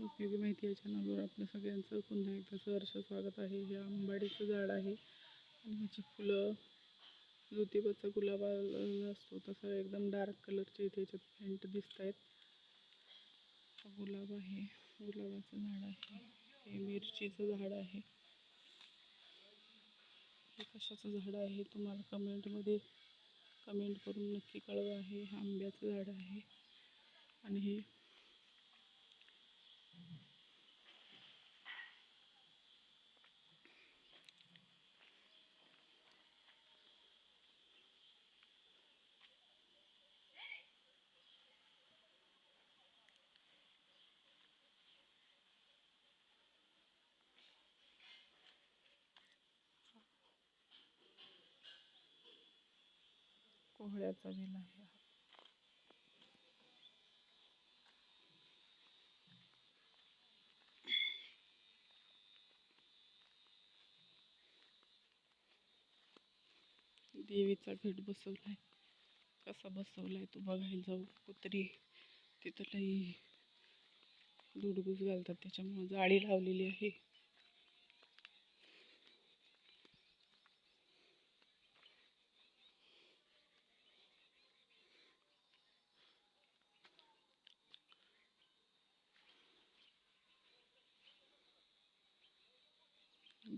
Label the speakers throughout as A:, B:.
A: उपयोगी माहिती या चॅनलवर आपलं सगळ्यांचं पुन्हा एकदा सहर्ष स्वागत आहे. हे आंबाडीचं झाड आहे. आणि ह्याची फुलं ज्योतिबाचा गुलाब असतो तसा एकदम डार्क कलरचे इथे याच्यात फेंट दिसत आहेत गुलाब आहे. गुलाबाचं झाड आहे. हे मिरचीचं झाड आहे. हे कशाचं झाड आहे तुम्हाला कमेंटमध्ये कमेंट करून नक्की कळवा. आहे हे आंब्याचं झाड आहे. आणि हे कोहळ्याचा वेल आहे देवीचा घट बसवलाय. कसा बसवलाय तो बघायला जाऊ कुत्री. तिथं लई दुडगुज घालतात त्याच्यामुळे जाळी लावलेली आहे.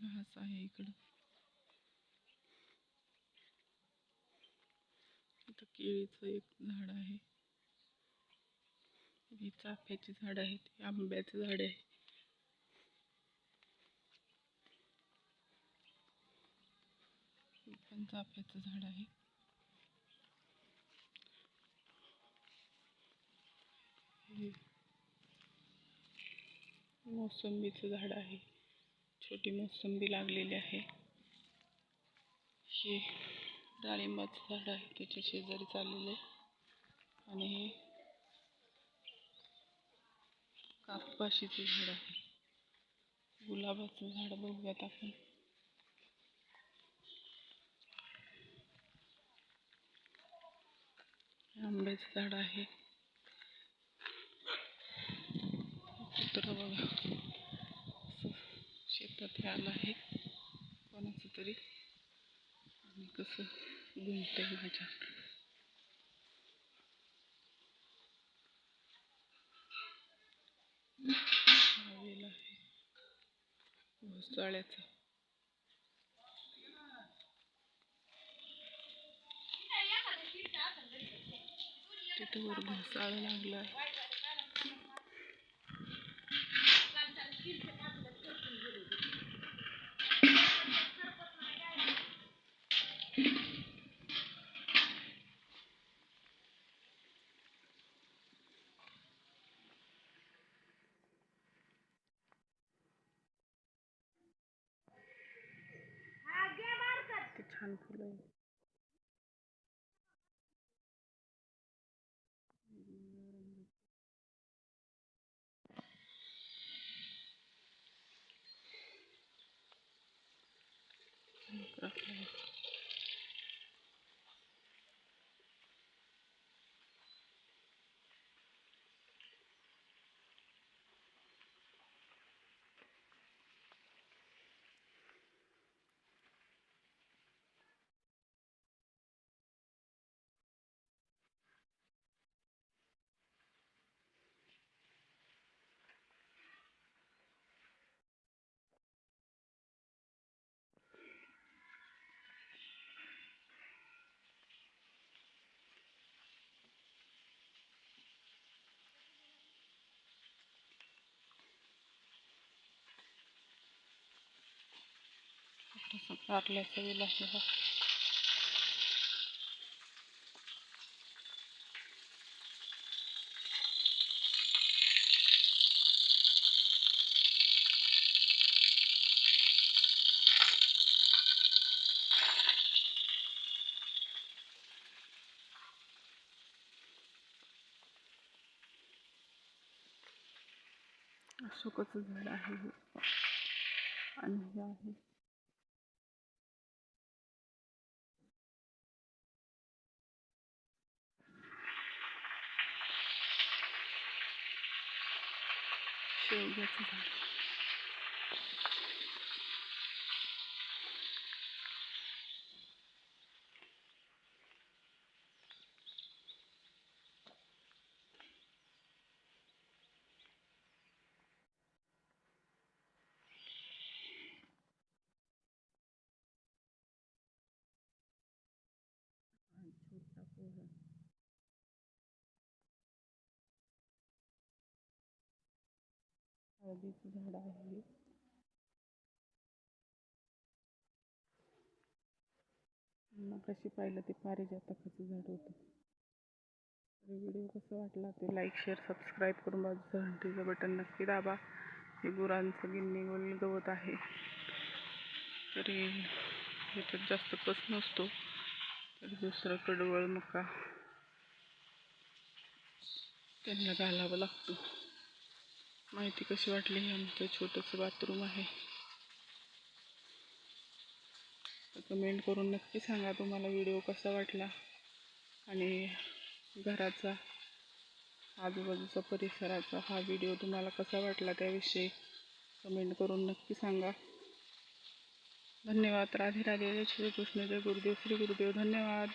A: घास आहे इकडं। इथं केळीचं एक झाड आहे. ही चाफ्याची झाड आहेत हे आंब्याचं झाड आहे. पण चाफ्याचं झाड आहे. मोसंबीचं झाड आहे. छोटी मोसंबी लागलेली आहे. हे डाळिंबाचं झाड आहे त्याच्या शेजारी चाललेलं आहे. आणि हे कापाशीचं झाड आहे. गुलाबाचं झाड बघूयात आपण. आंब्याचं झाड आहे. कुत्रं बघा. शेतात आलं आहे. कोणाचं तरी? आणि कसं गुंतय माझ्या? हा आहे. घोसाळ्याचा. तिथं वर घोसाळं लागलं आहे. handpullover. Gracias. फुलं आहे तसं कारल्याचं वेल आहे झाड आहे हे. आणि हे आहे. शेवग्याचं झाड आणि छोटा हळदीचं झाड आहे कशी पाहिलं ते पारिजातकाचं झाड होतं. व्हिडिओ कसा वाटला ते लाईक शेअर सबस्क्राईब करून बाजूचं घंटीचं बटन नक्की दाबा. हे गुरांचं गिन्नी गोल गवत आहे. तरी ह्याच्यात जास्त कस नसतो. तर दुसरं कडवळ मका. त्यांना घालावं लागतो. माहिती कशी वाटली? हे आमचं छोटंसं बाथरूम आहे. कमेंट करून नक्की सांगा तुम्हाला व्हिडिओ कसा वाटला? आणि घराचा आजूबाजूचा परिसराचा हा व्हिडिओ तुम्हाला कसा वाटला त्याविषयी कमेंट करून नक्की सांगा. धन्यवाद. राधे राधे. जय जय गुरुदेव. श्री गुरुदेव. धन्यवाद.